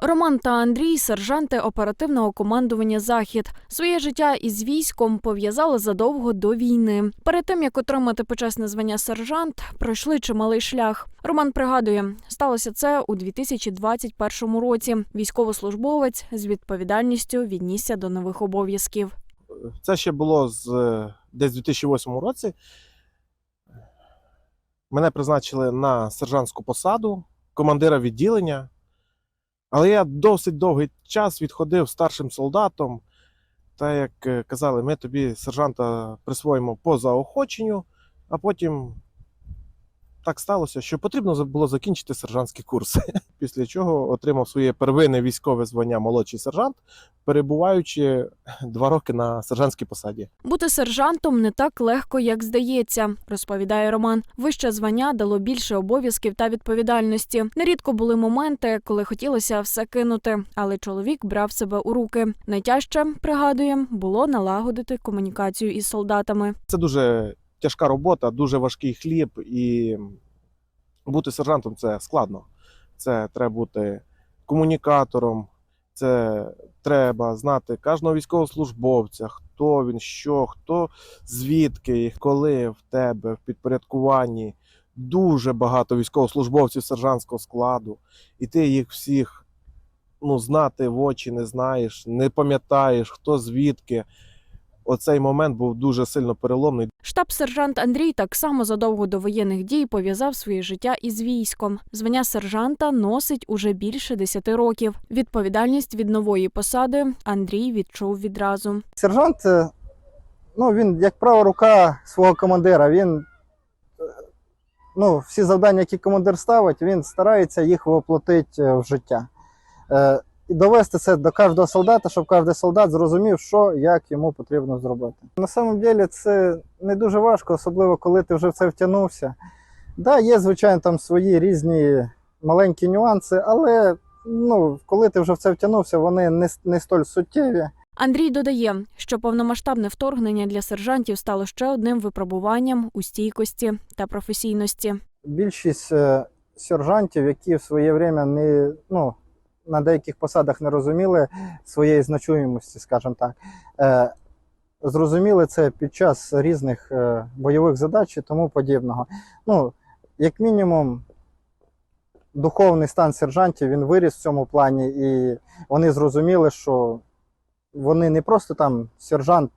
Роман та Андрій сержанти оперативного командування Захід. Своє життя із військом пов'язали задовго до війни. Перед тим як отримати почесне звання сержант, пройшли чималий шлях. Роман пригадує, сталося це у 2021 році. Військовослужбовець з відповідальністю віднісся до нових обов'язків. Це ще було з десь у 2008 році. Мене призначили на сержантську посаду командира відділення. Але я досить довгий час відходив старшим солдатом. Та як е, казали, ми тобі сержанта присвоїмо по заохоченню, а потім так сталося, що потрібно було закінчити сержантські курси. Після чого отримав своє первинне військове звання молодший сержант, перебуваючи два роки на сержантській посаді. Бути сержантом не так легко, як здається, розповідає Роман. Вище звання дало більше обов'язків та відповідальності. Нерідко були моменти, коли хотілося все кинути, але чоловік брав себе у руки. Найтяжче пригадує було налагодити комунікацію із солдатами. Це дуже тяжка робота, дуже важкий хліб, і бути сержантом це складно. Це треба бути комунікатором, це треба знати кожного військовослужбовця, хто він, що, хто звідки, коли в тебе в підпорядкуванні дуже багато військовослужбовців сержантського складу, і ти їх всіх ну, знати в очі не знаєш, не пам'ятаєш, хто звідки. Оцей момент був дуже сильно переломний. Штаб-сержант Андрій так само задовго до воєнних дій пов'язав своє життя із військом. Звання сержанта носить уже більше 10 років. Відповідальність від нової посади Андрій відчув відразу. Сержант, е, ну, він як права рука свого командира. Він е, ну, всі завдання, які командир ставить, він старається їх воплотити е, в життя. І довести це до кожного солдата, щоб кожен солдат зрозумів, що як йому потрібно зробити. На самом деле це не дуже важко, особливо коли ти вже в це втягнувся. Да, є, звичайно, там свої різні маленькі нюанси, але ну, коли ти вже в це втягнувся, вони не, не столь суттєві. Андрій додає, що повномасштабне вторгнення для сержантів стало ще одним випробуванням у стійкості та професійності. більшість е, сержантів, які в своє время не ну, на деяких посадах не розуміли своєї значущості, скажімо так, е, зрозуміли це під час різних е, бойових задач і тому подібного. Ну, як мінімум, духовний стан сержантів він виріс в цьому плані, і вони зрозуміли, що вони не просто там сержант,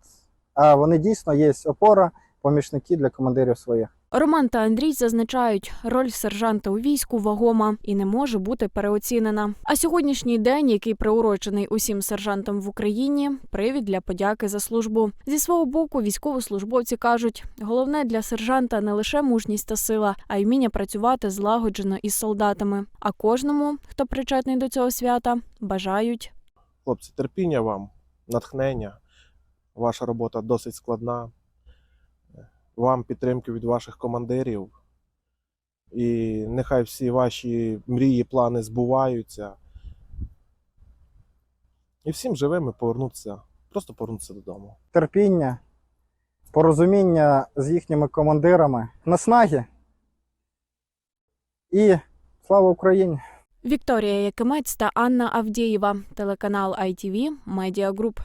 а вони дійсно є опора, помічники для командирів своїх. Роман та Андрій зазначають, роль сержанта у війську вагома і не може бути переоцінена. А сьогоднішній день, який приурочений усім сержантам в Україні, привід для подяки за службу. Зі свого боку, військовослужбовці кажуть, головне для сержанта не лише мужність та сила, а й вміння працювати злагоджено із солдатами. А кожному, хто причетний до цього свята, бажають Хлопці, терпіння вам, натхнення. Ваша робота досить складна. Вам підтримки від ваших командирів. І нехай всі ваші мрії, плани збуваються. І всім живими повернутися, просто повернутися додому. терпіння, порозуміння з їхніми командирами, наснаги. І слава Україні! Вікторія Якимець та Анна Авдієва, телеканал ITV Media Group.